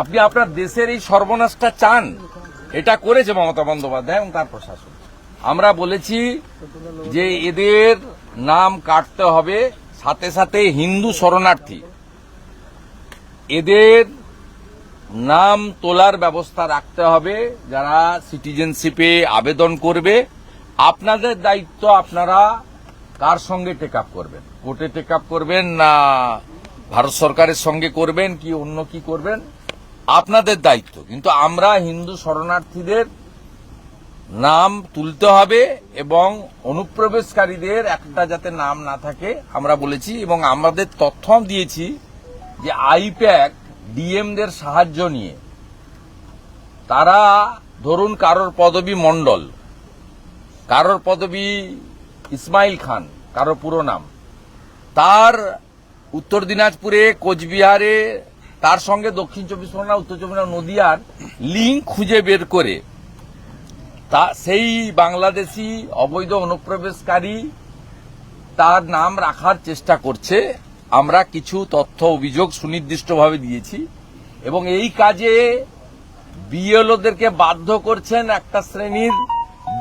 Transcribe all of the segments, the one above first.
আপনি আপনার দেশের এই সর্বনাশটা চান, এটা করেছে মমতা বন্দ্যোপাধ্যায় এবং তার প্রশাসন। আমরা বলেছি যে এদের নাম কাটতে হবে, সাথে সাথে হিন্দু শরণার্থী। এদের নাম তোলার ব্যবস্থা রাখতে হবে, যারা সিটিজেনশিপে আবেদন করবে। আপনাদের দায়িত্ব আপনারা কার সঙ্গে টেক আপ করবেন? কোর্টে টেক আপ করবেন না ভারত সরকারের সঙ্গে করবেন, কি অন্য কি করবেন? আপনাদের দায়িত্ব। কিন্তু আমরা হিন্দু শরণার্থীদের নাম তুলতে হবে এবং অনুপ্রবেশকারীদের একটা যাতে নাম না থাকে, আমরা বলেছি এবং আমাদের তথ্য দিয়েছি যে আইপ্যাক ডিএমদের সাহায্য নিয়ে। তারা ধরুন কারোর পদবী মণ্ডল, কারোর পদবী ইসমাইল খান কারোর পুরো নাম। তার উত্তর দিনাজপুরে, কোচবিহারে তার সঙ্গে দক্ষিণ চব্বিশ পরগনা, উত্তর চব্বিশ পরগনা, নদিয়ার লিঙ্ক খুঁজে বের করে। তা সেই বাংলাদেশি অবৈধ অনুপ্রবেশকারী তার নাম রাখার চেষ্টা করছে। আমরা কিছু তথ্য, অভিযোগ সুনির্দিষ্টভাবে দিয়েছি। এবং এই কাজে বিএলওদেরকে বাধ্য করছেন একটা শ্রেণির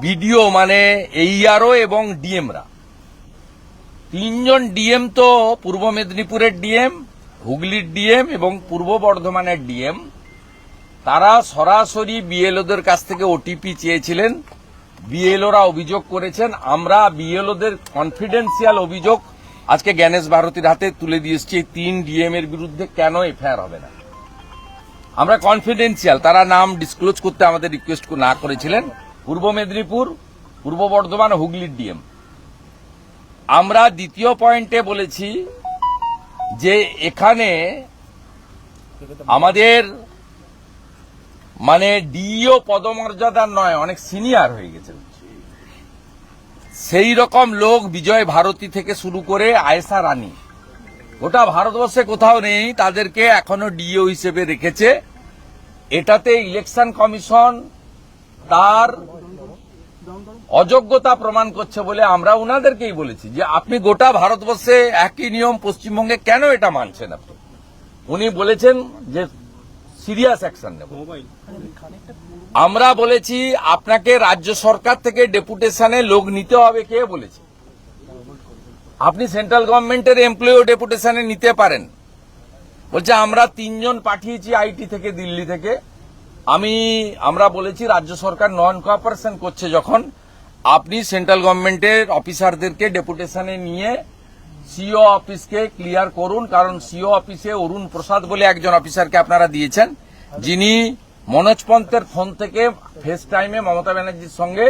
বিডিও মানে এইআরও এবং ডিএমরা তিনজন ডিএম তো পূর্ব মেদিনীপুরের ডিএম হুগলির ডিএম এবং পূর্ব বর্ধমানের ডিএম, তারা সরাসরি বিএলওদের কাছ থেকে ওটিপি চেয়েছিলেন। বিএলওরা অভিযোগ করেছেন, আমরা বিএলওদের কনফিডেন্সিয়াল অভিযোগ আজকে জ্ঞানেশ ভারতীর হাতে তুলে দিয়ে এসছি। এই তিন ডিএম এর বিরুদ্ধে কেন এফআইআর হবে না? আমরা কনফিডেন্সিয়াল তারা নাম ডিসক্লোজ করতে আমাদের রিকোয়েস্ট না করেছিলেন। পূর্ব মেদিনীপুর, পূর্ব বর্ধমান, হুগলির ডিএম। আমরা দ্বিতীয় পয়েন্টে বলেছি যে এখানে আমাদের মানে ডিও পদমর্যাদার নয়, অনেক সিনিয়র হয়ে গেছে। সেই রকম লোক বিজয় ভারতী থেকে শুরু করে আয়েশা রানী। গোটা ভারতবর্ষে কোথাও নেই, তাদেরকে এখনও ডিও হিসেবে রেখেছে। এটাতে ইলেকশন কমিশন তার অযোগ্যতা প্রমাণ করছে বলে আমরা উনাদেরকেই বলেছি যে আপনি গোটা ভারতবর্ষে একই নিয়ম পশ্চিমবঙ্গে কেন এটা মানছেন আপনি? উনি বলেছেন যে সিরিয়াস অ্যাকশন নেব। আমরা বলেছি আপনাকে রাজ্য সরকার থেকে ডেপুটেশনে লোক নিতে হবে কে বলেছে? আপনি সেন্ট্রাল গভর্নমেন্টের এমপ্লয়ি ডেপুটেশনে নিতে পারেন। বলছে আমরা তিনজন পাঠিয়েছি আইটি থেকে দিল্লি থেকে। আমি, আমরা বলেছি রাজ্য সরকার নন কোঅপারেশন করছে যখন। আপনি সেন্ট্রাল গভর্নমেন্টের অফিসারদেরকে ডেপুটেশনে নিয়ে সিও অফিসকে ক্লিয়ার করুন, কারণ সিও অফিসে অরুণ প্রসাদ বলে একজন অফিসারকে আপনারা দিয়েছেন। যিনি মনোজ পন্থের ফোন থেকে ফেস টাইমে মমতা ব্যানার্জির সঙ্গে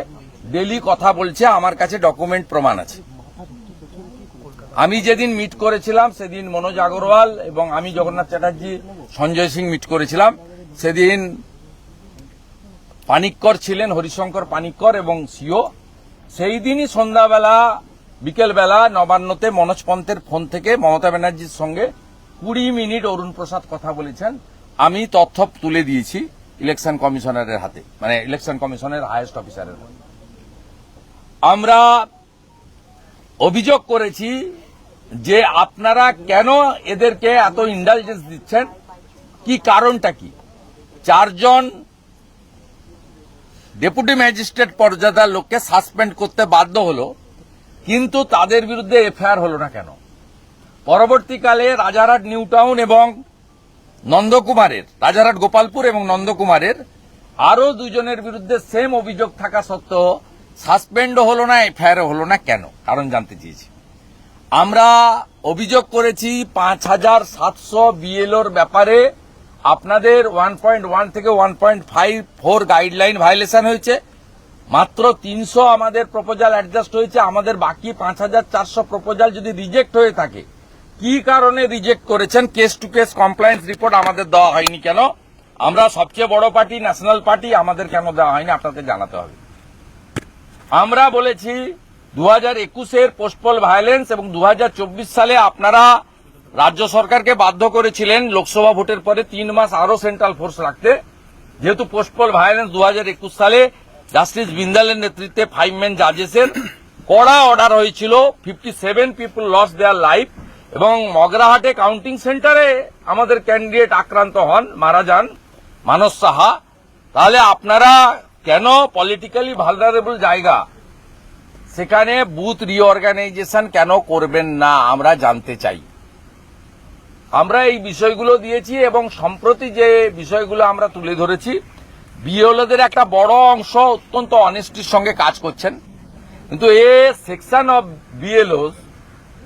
ডেলি কথা বলছে, আমার কাছে ডকুমেন্ট প্রমাণ আছে। আমি যেদিন মিট করেছিলাম, সেদিন মনোজ আগরওয়াল এবং আমি জগন্নাথ চ্যাটার্জি, সঞ্জয় সিং মিট করেছিলাম। সেদিন পানিক্কর ছিলেন, হরিশঙ্কর পানিক্কর এবং সিও। সেই দিনই সন্ধ্যাবেলা, বিকেলবেলা নবান্নতে মনোজ পন্থের ফোন থেকে মমতা ব্যানার্জির সঙ্গে কুড়ি মিনিট অরুণ প্রসাদ কথা বলেছেন। আমি তথ্য তুলে দিয়েছি ইলেকশন কমিশনারের হাতে মানে ইলেকশন কমিশনের হায়েস্ট অফিসারের হাতে। আমরা অভিযোগ করেছি যে আপনারা কেন এদেরকে এত ইন্ডালিজেন্স দিচ্ছেন? কি কারণটা কি? চারজন ডেপুটি ম্যাজিস্ট্রেট পর্যাদার লোককে সাসপেন্ড করতে বাধ্য হলো, কিন্তু তাদের বিরুদ্ধে এফআইআর হলো না কেন? পরবর্তীকালে রাজারহাট নিউ টাউন এবং নন্দকুমারের, রাজারহাট, গোপালপুর এবং নন্দকুমারের আরও দুজনের বিরুদ্ধে সেম অভিযোগ থাকা সত্ত্বেও সাসপেন্ড হলো না এফআইআর হলো না কেন? কারণ জানতে চেয়েছি। আমরা অভিযোগ করেছি, পাঁচ হাজার সাতশো বিএলওর ব্যাপারে আপনাদের ওয়ান পয়েন্ট ওয়ান থেকে one point five four guideline violation হয়েছে। মাত্র তিনশো আমাদের প্রপোজাল অ্যাডজাস্ট হয়েছে, আমাদের বাকি পাঁচ হাজার চারশো প্রপোজাল যদি রিজেক্ট হয়ে থাকে, কি কারণে রিজেক্ট করেছেন? Case to case compliance report আমাদের দেওয়া হয়নি কেন? আমরা সবচেয়ে বড় পার্টি ন্যাশনাল পার্টি আমাদের কেন দেওয়া হয়নি? আপনাকে জানাতে হবে। আমরা বলেছি, দু হাজার একুশের পোস্টপল ভায়োলেন্স এবং দু হাজার চব্বিশ সালে আপনারা রাজ্য সরকারকে বাধ্য করেছিলেন লোকসভা ভোটের পরে তিন মাস আরও সেন্ট্রাল ফোর্স রাখতে। যেহেতু পোস্টপল ভায়োলেন্স দু হাজার একুশ সালে জাস্টিস বিন্দালের নেতৃত্বে ফাইভ ম্যান জাজেসের কড়া অর্ডার হয়েছিল, fifty seven people lost their life এবং মগরাহাটে কাউন্টিং সেন্টারে আমাদের ক্যান্ডিডেট আক্রান্ত হন, মারা যান মানস সাহা। তাহলে আপনারা কেন পলিটিক্যালি ভালনারেবল জায়গা? সেখানে বুথ রিঅর্গানাইজেশন কেন করবেন না আমরা জানতে চাই। আমরা এই বিষয়গুলো দিয়েছি এবং সম্প্রতি যে বিষয়গুলো আমরা তুলে ধরেছি, বিএলওদের একটা বড় অংশ অত্যন্ত অনেস্টির সঙ্গে কাজ করছেন। কিন্তু এ সেকশন অফ বিএলওস,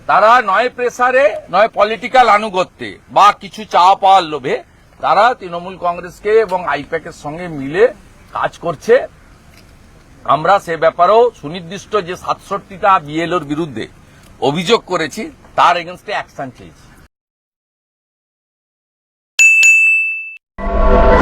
তারা নয় প্রেসারে, নয় পলিটিক্যাল আনুগত্যে বা কিছু চাওয়া পাওয়ার লোভে, তারা তৃণমূল কংগ্রেসকে এবং আইপ্যাকের সঙ্গে মিলে কাজ করছে। আমরা সে ব্যাপারেও সুনির্দিষ্ট যে সাতষট্টিটা বিএলওর বিরুদ্ধে অভিযোগ করেছি, তার এগেনস্টে অ্যাকশন চেয়েছি